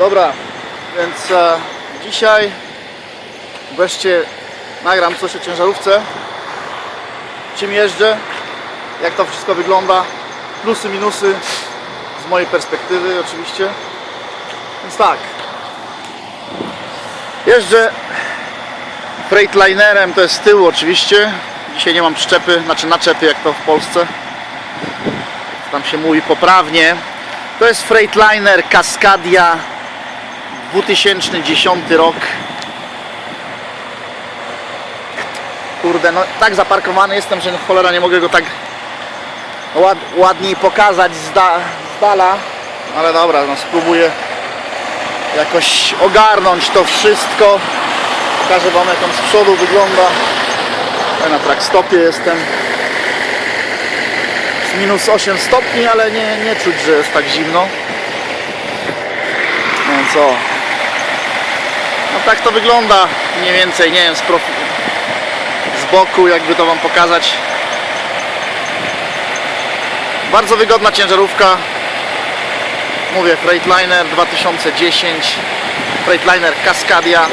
Dobra, więc e, dzisiaj wreszcie nagram coś o ciężarówce. Czym jeżdżę, jak to wszystko wygląda, plusy, minusy z mojej perspektywy oczywiście. Więc tak, jeżdżę Freightlinerem, to jest z tyłu oczywiście. Dzisiaj nie mam przyczepy, znaczy naczepy jak to w Polsce. Tam się mówi poprawnie. To jest Freightliner Cascadia 2010 rok. Kurde, no tak zaparkowany jestem, że cholera nie mogę go tak ład, ładniej pokazać z, da, z dala. Ale dobra, no spróbuję jakoś ogarnąć to wszystko. Pokażę Wam jak on z przodu wygląda. Ja na track stopie jestem. Jest minus 8 stopni, ale nie, nie czuć, że jest tak zimno. No co? Tak to wygląda mniej więcej, nie wiem, z, profi- z boku jakby to Wam pokazać. Bardzo wygodna ciężarówka. Mówię, Freightliner 2010, Freightliner Cascadia.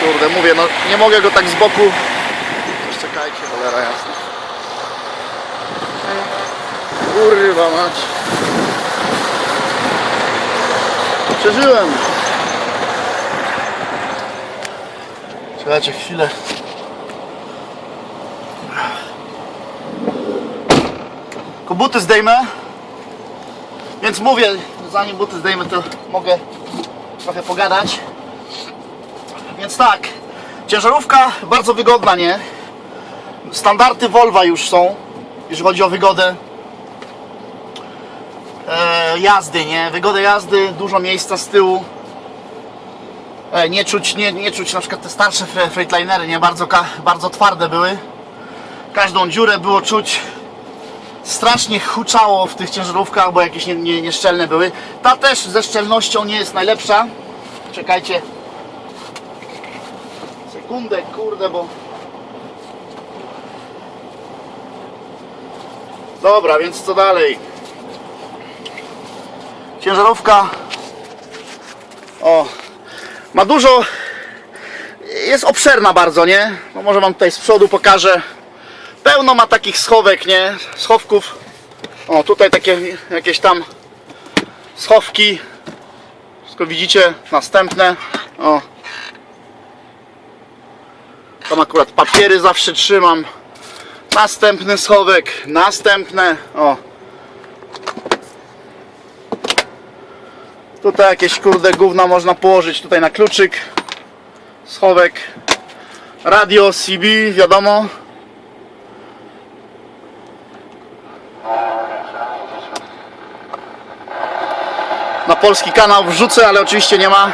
Kurde, mówię, no nie mogę go tak z boku. Już czekajcie, cholera jasna. Kurwa. Przeżyłem. Czekajcie chwilę. Tylko buty zdejmę. Więc mówię, zanim buty zdejmę, to mogę trochę pogadać. Więc tak, ciężarówka bardzo wygodna, nie? Standardy Volvo już są, jeżeli chodzi o wygodę jazdy, nie? Wygodę jazdy, dużo miejsca z tyłu. E, nie, czuć, nie, nie czuć na przykład te starsze fre- Freightlinery, nie? Bardzo, bardzo twarde były. Każdą dziurę było czuć. Strasznie huczało w tych ciężarówkach, bo jakieś nie, nie, nieszczelne były. Ta też ze szczelnością nie jest najlepsza. Czekajcie, Sekundę, kurde, bo... Dobra, więc co dalej? Ciężarówka. O, ma dużo. Jest obszerna bardzo, nie? No może wam tutaj z przodu pokażę. Pełno ma takich schowek, nie? Schowków. O, tutaj takie jakieś tam schowki. Wszystko widzicie? Następne. O, tam akurat papiery zawsze trzymam. Następny schowek, następne. O. Tutaj jakieś kurde gówna można położyć tutaj na kluczyk. Schowek. Radio CB, wiadomo. Na polski kanał wrzucę, ale oczywiście nie ma.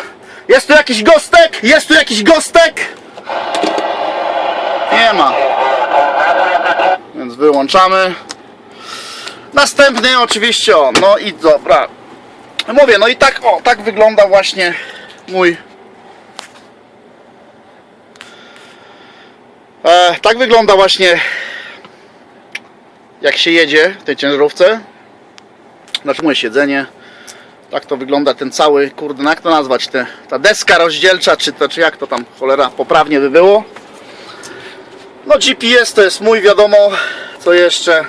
Jest tu jakiś gostek? Jest tu jakiś gostek? Nie ma. Więc wyłączamy. Następny oczywiście o, no i dobra. Mówię, no i tak o, tak wygląda właśnie mój e, tak wygląda właśnie jak się jedzie w tej ciężarówce. Znaczy moje siedzenie. Tak to wygląda ten cały, kurde, no jak to nazwać, te, ta deska rozdzielcza, czy to, czy jak to tam, cholera, poprawnie by było. No GPS to jest mój, wiadomo, co jeszcze.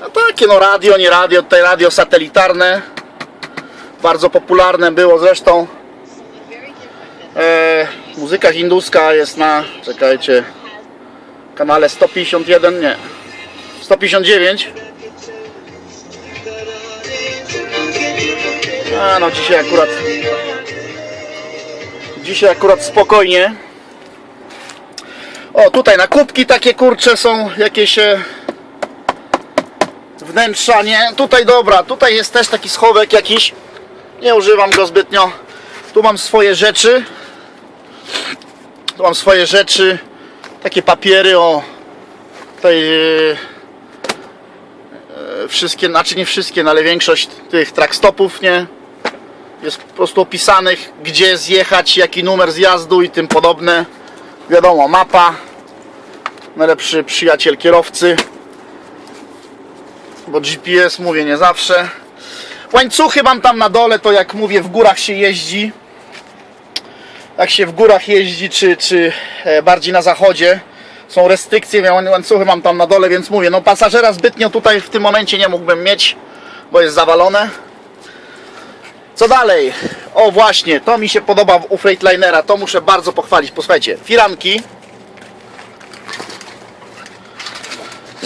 No takie no radio, nie radio, tutaj radio satelitarne. Bardzo popularne było zresztą. E, muzyka hinduska jest na, czekajcie, kanale 151, nie, 159. A no dzisiaj akurat, dzisiaj akurat spokojnie. O, tutaj na kubki takie kurcze są jakieś e, wnętrza, nie? Tutaj dobra, tutaj jest też taki schowek jakiś. Nie używam go zbytnio. Tu mam swoje rzeczy. Tu mam swoje rzeczy. Takie papiery, o. Tutaj e, e, wszystkie, znaczy nie wszystkie, no ale większość tych trackstopów, nie? Jest po prostu opisanych, gdzie zjechać, jaki numer zjazdu i tym podobne wiadomo, mapa, najlepszy przyjaciel kierowcy. bo GPS mówię nie zawsze. Łańcuchy mam tam na dole, to jak mówię w górach się jeździ. Jak się w górach jeździ, czy, czy e, bardziej na zachodzie, są restrykcje, łańcuchy mam tam na dole, więc mówię, no pasażera zbytnio tutaj w tym momencie nie mógłbym mieć, bo jest zawalone. Co dalej? O właśnie, to mi się podoba u Freightlinera, to muszę bardzo pochwalić. Posłuchajcie, firanki.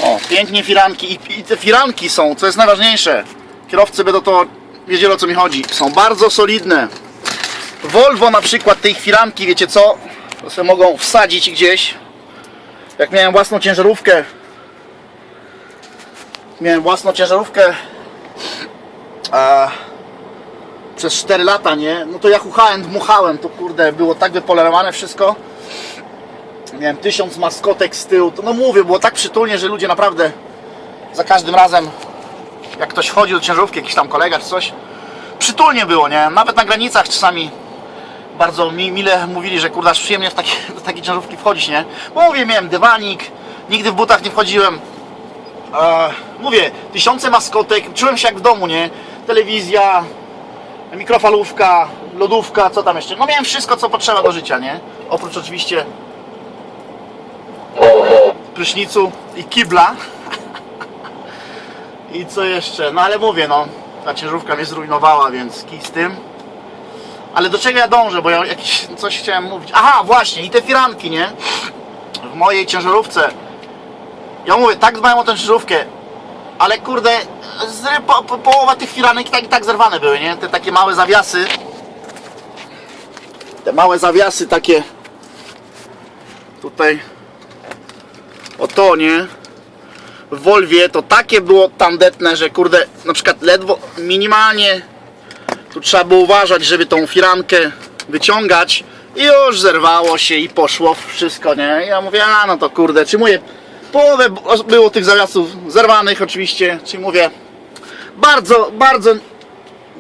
O, pięknie firanki I, i te firanki są, co jest najważniejsze. Kierowcy będą to wiedzieli o co mi chodzi. Są bardzo solidne. Volvo na przykład tej firanki, wiecie co? To sobie mogą wsadzić gdzieś. Jak miałem własną ciężarówkę. Miałem własną ciężarówkę. A przez 4 lata, nie? No to ja chuchałem, dmuchałem, to kurde, było tak wypolerowane wszystko. Miałem tysiąc maskotek z tyłu, to no mówię, było tak przytulnie, że ludzie naprawdę za każdym razem, jak ktoś wchodzi do ciężarówki, jakiś tam kolega czy coś, przytulnie było, nie? Nawet na granicach czasami bardzo mi, mile mówili, że kurde, aż przyjemnie w takie, do takiej ciężarówki wchodzić, nie? Bo mówię, miałem dywanik, nigdy w butach nie wchodziłem. E, mówię, tysiące maskotek, czułem się jak w domu, nie? Telewizja, mikrofalówka, lodówka, co tam jeszcze? No miałem wszystko, co potrzeba do życia, nie? Oprócz oczywiście prysznicu i kibla. I co jeszcze? No ale mówię, no, ta ciężarówka mnie zrujnowała, więc kij z tym. Ale do czego ja dążę, bo ja jakiś, coś chciałem mówić. Aha, właśnie, i te firanki, nie? W mojej ciężarówce. Ja mówię, tak dbałem o tę ciężarówkę, ale kurde, z, po, po, połowa tych firanek i tak, i tak zerwane były, nie? Te takie małe zawiasy. Te małe zawiasy takie. Tutaj. O to, nie? W Volwie to takie było tandetne, że kurde, na przykład ledwo, minimalnie tu trzeba było uważać, żeby tą firankę wyciągać i już zerwało się i poszło wszystko, nie? Ja mówię, a no to kurde, czy mówię, połowę było tych zawiasów zerwanych oczywiście, czyli mówię, bardzo, bardzo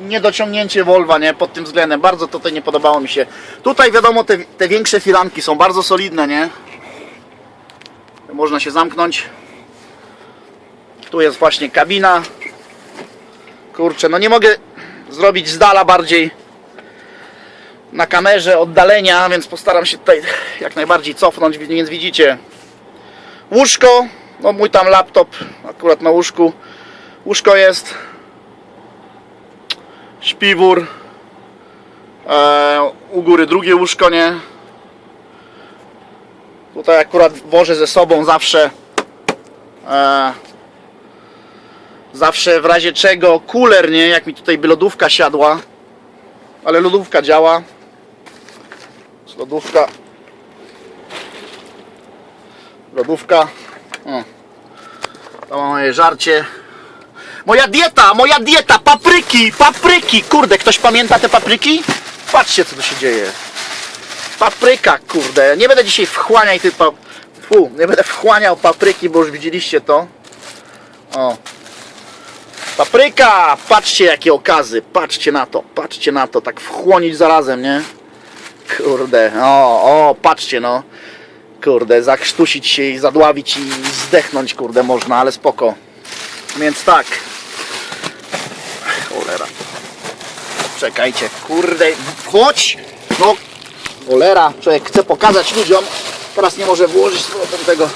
niedociągnięcie Volva, nie? Pod tym względem, bardzo to tutaj nie podobało mi się. Tutaj wiadomo, te, te większe firanki są bardzo solidne, nie? Można się zamknąć. Tu jest właśnie kabina. Kurczę, no nie mogę zrobić z dala bardziej na kamerze oddalenia, więc postaram się tutaj jak najbardziej cofnąć, więc widzicie łóżko, no mój tam laptop akurat na łóżku. Łóżko jest. Śpiwór. E, u góry drugie łóżko, nie? Tutaj akurat wożę ze sobą zawsze. E, zawsze w razie czego kuler, nie, jak mi tutaj by lodówka siadła. Ale lodówka działa. Lodówka. Lodówka. O. to moje żarcie. Moja dieta, moja dieta, papryki, papryki. Kurde, ktoś pamięta te papryki? patrzcie co tu się dzieje. Papryka, kurde, nie będę dzisiaj wchłaniał tych pap... Fu, nie będę wchłaniał papryki, bo już widzieliście to. O Papryka! Patrzcie jakie okazy, patrzcie na to, patrzcie na to, tak wchłonić zarazem, nie? Kurde, o, o, patrzcie no. Kurde, zakrztusić się i zadławić i zdechnąć, kurde, można, ale spoko. Więc tak. Cholera. Czekajcie, kurde, wchodź! No, cholera, człowiek chce pokazać ludziom, teraz nie może włożyć z tego.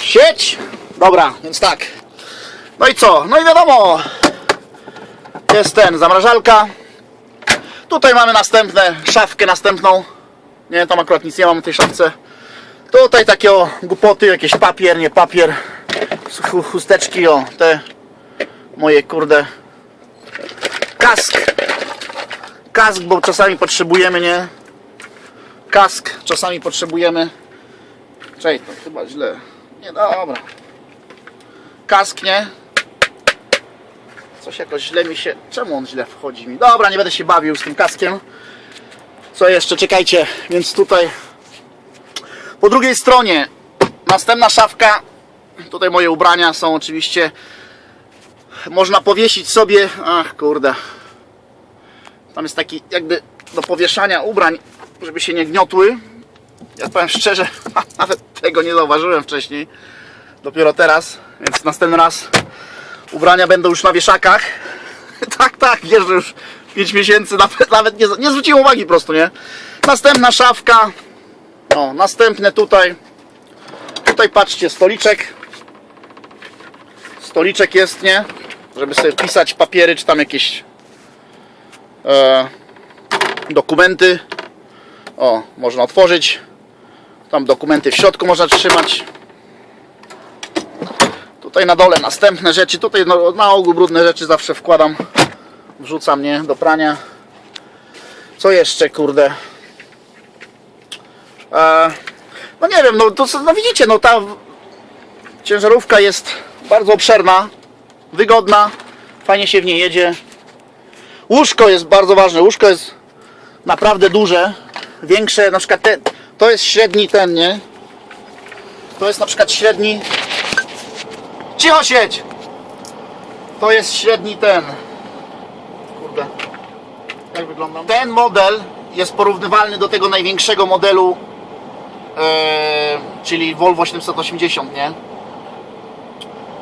Sieć! Dobra, więc tak. No i co? No i wiadomo, jest ten, zamrażalka. Tutaj mamy następne, szafkę następną. Nie, tam akurat nic nie mam w tej szafce. Tutaj takie o, głupoty, jakieś papier, nie papier, chu- chusteczki, o, te moje kurde kask. Kask, bo czasami potrzebujemy, nie? Kask czasami potrzebujemy. Czekaj, to chyba źle. Nie, dobra. Kask, nie? Coś jakoś źle mi się... Czemu on źle wchodzi mi? Dobra, nie będę się bawił z tym kaskiem. Co jeszcze? Czekajcie. Więc tutaj... Po drugiej stronie następna szafka. Tutaj moje ubrania są oczywiście... Można powiesić sobie... Ach, kurde. Tam jest taki jakby do powieszania ubrań, żeby się nie gniotły. Ja powiem szczerze, nawet tego nie zauważyłem wcześniej. Dopiero teraz, więc następny raz ubrania będą już na wieszakach. tak, tak, że już 5 miesięcy nawet, nawet nie, nie zwróciłem uwagi po prostu, nie? Następna szafka. O, następne tutaj. Tutaj patrzcie, stoliczek. Stoliczek jest, nie? Żeby sobie pisać papiery, czy tam jakieś e, dokumenty. O, można otworzyć. Tam dokumenty w środku można trzymać. Tutaj na dole następne rzeczy. Tutaj no, na ogół brudne rzeczy zawsze wkładam. Wrzucam, nie? Do prania. Co jeszcze, kurde? E, no nie wiem, no to no widzicie, no ta ciężarówka jest bardzo obszerna, wygodna, fajnie się w niej jedzie. Łóżko jest bardzo ważne, łóżko jest naprawdę duże, większe, na przykład te, to jest średni ten, nie? To jest na przykład średni... Cicho siedź! To jest średni ten. Kurde. Jak wygląda? Ten model jest porównywalny do tego największego modelu, e, czyli Volvo 780, nie?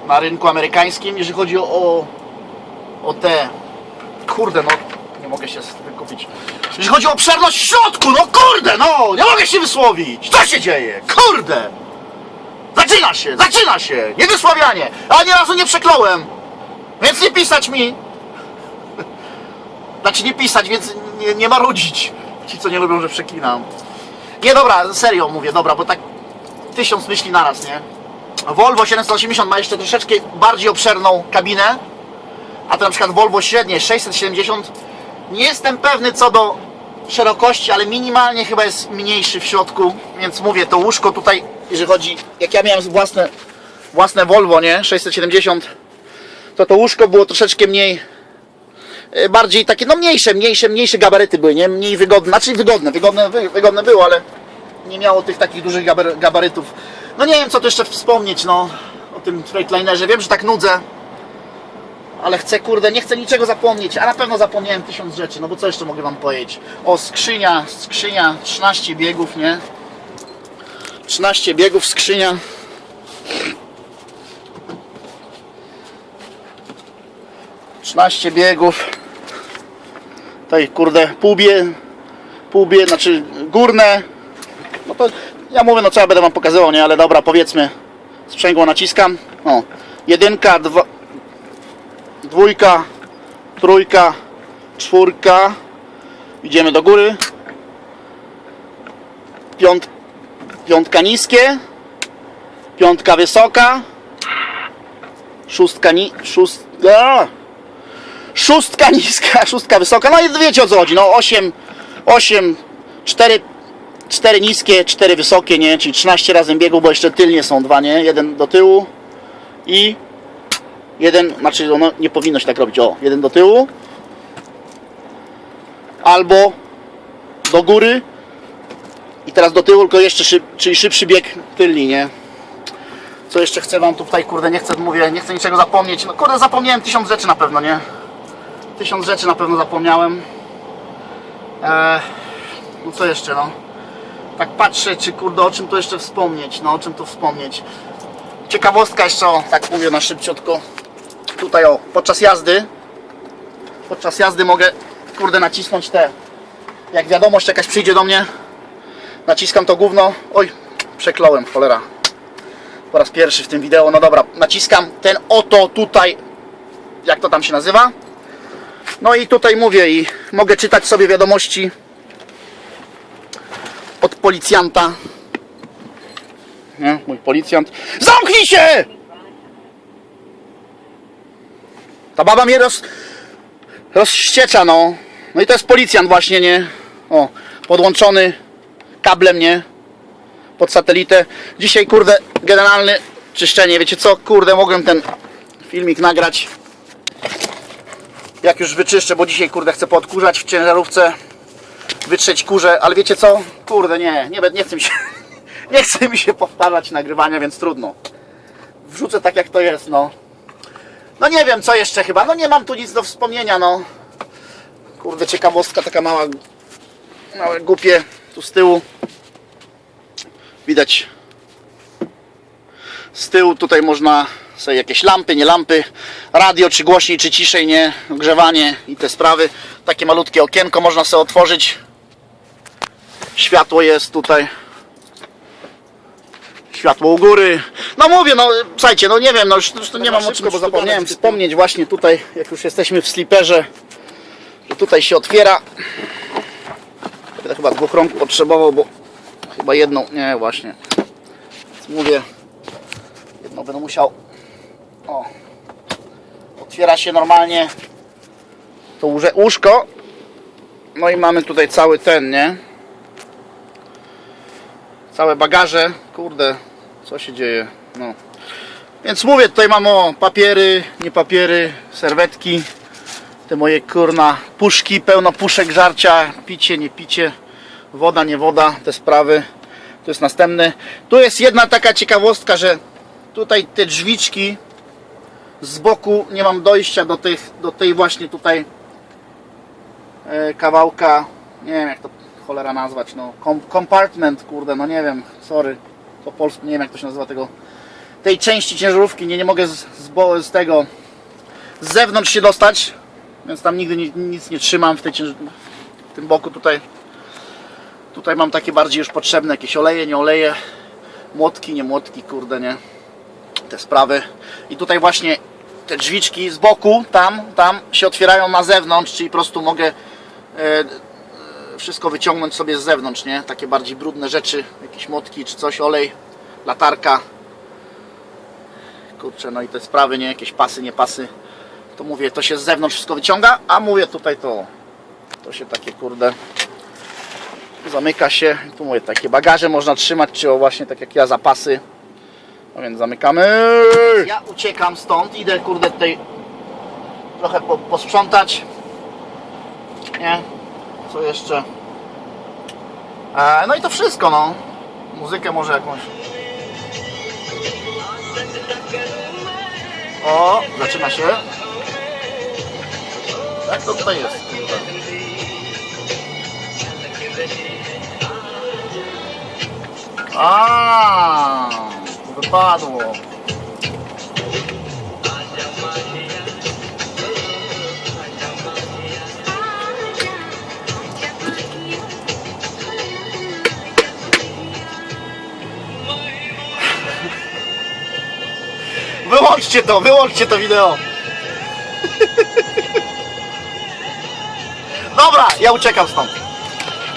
Na rynku amerykańskim, jeżeli chodzi o, o, o te. Kurde, no nie mogę się wykupić. Jeżeli chodzi o obszerność w środku, no kurde, no nie mogę się wysłowić. Co się dzieje? Kurde! Zaczyna się, zaczyna się! Niewysławianie! A ani razu nie przekląłem! Więc nie pisać mi! Znaczy nie pisać, więc nie, nie marudzić. Ci, co nie lubią, że przeklinam. Nie, dobra, serio mówię, dobra, bo tak tysiąc myśli naraz, nie? Volvo 780 ma jeszcze troszeczkę bardziej obszerną kabinę, a to na przykład Volvo średnie 670 nie jestem pewny co do szerokości, ale minimalnie chyba jest mniejszy w środku, więc mówię, to łóżko tutaj, jeżeli chodzi, jak ja miałem własne, własne Volvo, nie, 670 to to łóżko było troszeczkę mniej e, bardziej takie, no mniejsze, mniejsze, mniejsze gabaryty były, nie, mniej wygodne, znaczy wygodne, wygodne, wy- wygodne było, ale nie miało tych takich dużych gabar- gabarytów. No nie wiem co tu jeszcze wspomnieć, no, o tym Freightlinerze, wiem, że tak nudzę, ale chcę, kurde, nie chcę niczego zapomnieć, a na pewno zapomniałem tysiąc rzeczy, no bo co jeszcze mogę wam powiedzieć? O, skrzynia, skrzynia, 13 biegów, nie? 13 biegów, skrzynia. Trzynaście biegów. Tutaj, kurde, półbie, półbie, znaczy górne. No to ja mówię, no co ja będę wam pokazywał, nie? Ale dobra, powiedzmy. Sprzęgło naciskam. O, jedynka, dwa, dwójka, trójka, czwórka. Idziemy do góry. Piąt, piątka niskie. Piątka wysoka. Szóstka ni... Szóst... A! Szóstka niska, szóstka wysoka. No i wiecie o co chodzi. No 8, 8, 4, 4 niskie, 4 wysokie, nie? Czyli 13 razy biegu, bo jeszcze tylnie są dwa, nie? Jeden do tyłu i jeden, znaczy ono nie powinno się tak robić, o, jeden do tyłu albo do góry i teraz do tyłu, tylko jeszcze szyb, czyli szybszy bieg tylny, nie? Co jeszcze chcę wam tutaj, kurde, nie chcę, mówię, nie chcę niczego zapomnieć, no kurde, zapomniałem tysiąc rzeczy na pewno, nie? Tysiąc rzeczy na pewno zapomniałem eee, no co jeszcze, no tak patrzę, czy kurde, o czym tu jeszcze wspomnieć, no o czym tu wspomnieć ciekawostka jeszcze, o, tak mówię na szybciutko. Tutaj o, podczas jazdy, podczas jazdy mogę, kurde, nacisnąć te, jak wiadomość jakaś przyjdzie do mnie, naciskam to gówno, oj, przekląłem, cholera, po raz pierwszy w tym wideo, no dobra, naciskam ten oto tutaj, jak to tam się nazywa, no i tutaj mówię i mogę czytać sobie wiadomości od policjanta, nie? Mój policjant. Zamknij się! Ta baba mnie roz... rozściecza, no. No i to jest policjant właśnie, nie? O, podłączony kablem, nie? Pod satelitę. Dzisiaj, kurde, generalny czyszczenie. Wiecie co? Kurde, mogłem ten filmik nagrać. Jak już wyczyszczę, bo dzisiaj, kurde, chcę podkurzać w ciężarówce. Wytrzeć kurze, ale wiecie co? Kurde, nie, nie, nie chcę mi się... Nie chce mi się powtarzać nagrywania, więc trudno. Wrzucę tak jak to jest, no. No nie wiem, co jeszcze chyba. No nie mam tu nic do wspomnienia, no. Kurde, ciekawostka taka mała. Małe głupie tu z tyłu. Widać Z tyłu tutaj można sobie jakieś lampy, nie lampy, radio czy głośniej, czy ciszej, nie, grzewanie i te sprawy. Takie malutkie okienko można sobie otworzyć. Światło jest tutaj. Światło u góry. No mówię, no słuchajcie, no nie wiem, no już, już to nie mam o czym, bo zapomniałem wspomnieć właśnie tutaj, jak już jesteśmy w sliperze, że tutaj się otwiera. Będę chyba dwóch rąk potrzebował, bo chyba jedną, nie właśnie. Więc mówię, jedną będę musiał. O. Otwiera się normalnie to łóżko. No i mamy tutaj cały ten, nie? Całe bagaże. Kurde, co się dzieje? No. Więc mówię, tutaj mam o papiery, nie papiery, serwetki. Te moje kurna puszki, pełno puszek żarcia, picie, nie picie, woda, nie woda, te sprawy. To jest następny. Tu jest jedna taka ciekawostka, że tutaj te drzwiczki z boku nie mam dojścia do, tych, do tej właśnie tutaj e, kawałka, nie wiem jak to cholera nazwać, no. Com, compartment, kurde, no nie wiem, sorry, po polsku nie wiem jak to się nazywa tego, tej części ciężarówki, nie, nie mogę z, z, z tego, z zewnątrz się dostać, więc tam nigdy ni, nic nie trzymam w tej w tym boku tutaj, tutaj mam takie bardziej już potrzebne, jakieś oleje, nie oleje, młotki, nie młotki, kurde, nie, te sprawy. I tutaj właśnie te drzwiczki z boku, tam, tam się otwierają na zewnątrz, czyli po prostu mogę e, wszystko wyciągnąć sobie z zewnątrz, nie? Takie bardziej brudne rzeczy, jakieś motki czy coś, olej, latarka. Kurczę, no i te sprawy, nie? Jakieś pasy, nie pasy. To mówię, to się z zewnątrz wszystko wyciąga, a mówię tutaj to, to się takie kurde zamyka się. Tu mówię, takie bagaże można trzymać, czy o właśnie tak jak ja zapasy. No więc zamykamy. Ja uciekam stąd, idę kurde tutaj trochę po, posprzątać. Nie? Co jeszcze? E, no i to wszystko, no. Muzykę może jakąś. O, zaczyna się. Jak to tutaj jest? A, wypadło. Wyłączcie to, wyłączcie to wideo. Dobra, ja uciekam stąd.